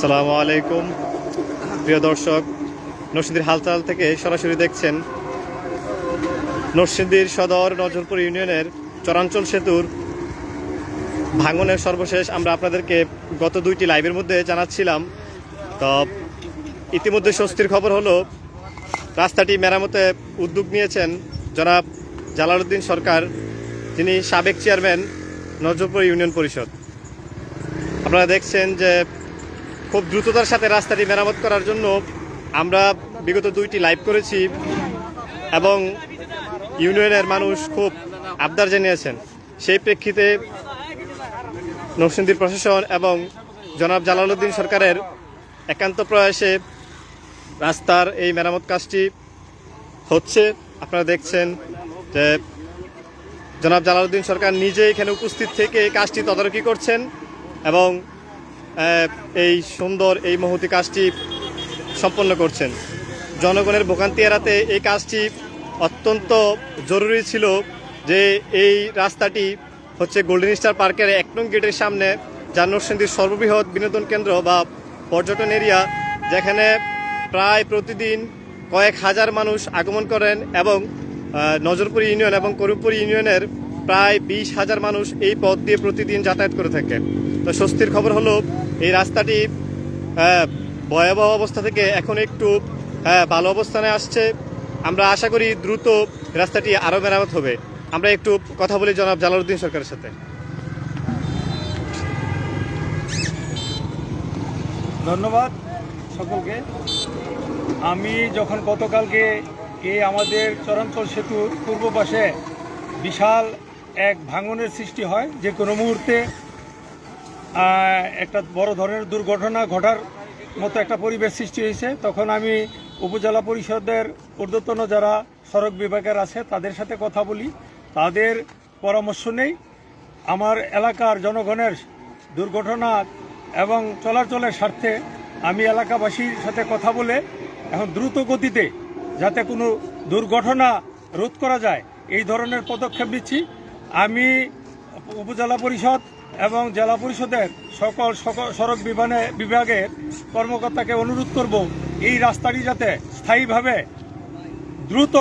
সালামু আলাইকুম। প্রিয় দর্শক, নরসিংদীর হালচাল থেকে সরাসরি দেখছেন নরসিংদীর সদর নজরপুর ইউনিয়নের চরাঞ্চল সেতুর ভাঙনের সর্বশেষ। আমরা আপনাদেরকে গত দুইটি লাইভের মধ্যে জানাচ্ছিলাম। তো ইতিমধ্যে স্বস্তির খবর হলো, রাস্তাটি মেরামতে উদ্যোগ নিয়েছেন জনাব জালালউদ্দিন সরকার, যিনি সাবেক চেয়ারম্যান নজরপুর ইউনিয়ন পরিষদ। আপনারা দেখছেন যে খুব দ্রুততার সাথে রাস্তাটি মেরামত করার জন্য আমরা বিগত দুইটি লাইভ করেছি এবং ইউনিয়নের মানুষ খুব আবদার জানিয়েছেন। সেই প্রেক্ষিতে নরসিংদীর প্রশাসন এবং জনাব জালালউদ্দিন সরকারের একান্ত প্রয়াসে রাস্তার এই মেরামত কাজটি হচ্ছে। আপনারা দেখছেন যে জনাব জালালউদ্দিন সরকার নিজে এখানে উপস্থিত থেকে এই কাজটি তদারকি করছেন। এবং এই সুন্দর এই মহতি কাজটি সম্পন্ন করছেন। জনগণের ভোগান্তি এড়াতে এই কাজটি অত্যন্ত জরুরি ছিল যে এই রাস্তাটি হচ্ছে গোল্ডেন স্টার পার্কের এক নং গেটের সামনে যা নরসিংদীর সর্ববৃহৎ বিনোদন কেন্দ্র বা পর্যটন এরিয়া, যেখানে প্রায় প্রতিদিন কয়েক হাজার মানুষ আগমন করেন এবং নজরপুর ইউনিয়ন এবং করিমপুর ইউনিয়নের প্রায় বিশ হাজার মানুষ এই পথ দিয়ে প্রতিদিন যাতায়াত করে থাকে তো স্বস্তির খবর হলো এই রাস্তাটি আহ, ভয়াবহ অবস্থা থেকে এখন একটু আহ, ভালো অবস্থানে আসছে। আমরা আশা করি দ্রুত রাস্তাটি আরও মেরামত হবে। আমরা একটু কথা বলি জনাব জালালউদ্দিন সরকারের সাথে। ধন্যবাদ সকলকে। আমি যখন গতকালকে এই আমাদের চরাঞ্চল সেতুর পূর্ব পাশে বিশাল এক ভাঙনের সৃষ্টি হয় যে কোনো মুহূর্তে একটা বড় ধরনের দুর্ঘটনা ঘটার মতো একটা পরিবেশ সৃষ্টি হয়েছে। তখন আমি উপজেলা পরিষদের ঊর্ধ্বতন যারা সড়ক বিভাগের আছে, তাদের সাথে কথা বলি। তাদের পরামর্শ নেই। আমার এলাকার জনগণের দুর্ঘটনা এবং চলাচলের স্বার্থে আমি এলাকাবাসীর সাথে কথা বলে এখন দ্রুত গতিতে যাতে কোনো দুর্ঘটনা রোধ করা যায়, এই ধরনের পদক্ষেপ নিচ্ছি। আমি উপজেলা পরিষদ এবং জেলা পরিষদের সকল সড়ক বিভাগে বিভাগের কর্মকর্তাকে অনুরোধ করব, এই রাস্তাটি যাতে স্থায়ীভাবে দ্রুত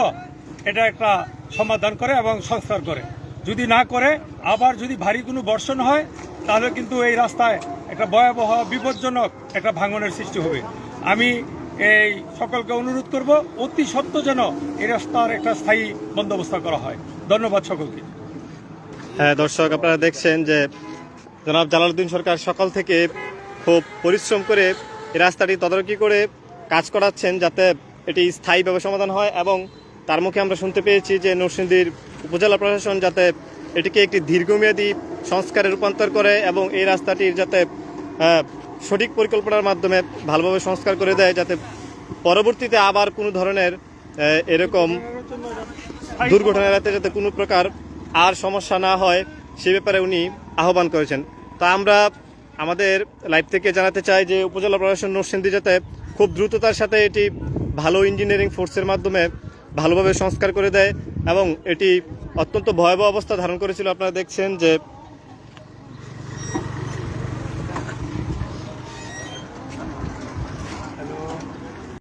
এটা একটা সমাধান করে এবং সংস্কার করে। যদি না করে, আবার যদি ভারী কোনো বর্ষণ হয়, তাহলে কিন্তু এই রাস্তায় একটা ভয়াবহ, বিপজ্জনক একটা ভাঙনের সৃষ্টি হবে। আমি এই সকলকে অনুরোধ করব, অতি সত্য যেন এই রাস্তার একটা স্থায়ী বন্দোবস্ত করা হয়। ধন্যবাদ সকলকে। হ্যাঁ দর্শক, আপনারা দেখছেন যে জনাব জালালউদ্দিন সরকার সকাল থেকে খুব পরিশ্রম করে এই রাস্তাটি তদারকি করে কাজ করাচ্ছেন যাতে এটি স্থায়ীভাবে সমাধান হয় এবং তার মুখে আমরা শুনতে পেয়েছি যে নরসিংদীর উপজেলা প্রশাসন যাতে এটিকে একটি দীর্ঘমেয়াদী সংস্কারে রূপান্তর করে এবং এই রাস্তাটির যাতে সঠিক পরিকল্পনার মাধ্যমে ভালোভাবে সংস্কার করে দেয় যাতে পরবর্তীতে আবার কোনো ধরনের এরকম দুর্ঘটনা এড়াতে যাতে কোনো প্রকার আর সমস্যা না হয়, সে ব্যাপারে উনি আহ্বান করেছেন। তা আমরা আমাদের লাইভ থেকে জানাতে চাই যে উপজেলা প্রশাসন নরসিংদী যাতে খুব দ্রুততার সাথে এটি ভালো ইঞ্জিনিয়ারিং ফোর্সের মাধ্যমে ভালোভাবে সংস্কার করে দেয় এবং এটি অত্যন্ত ভয়াবহ অবস্থা ধারণ করেছিল। আপনারা দেখছেন যে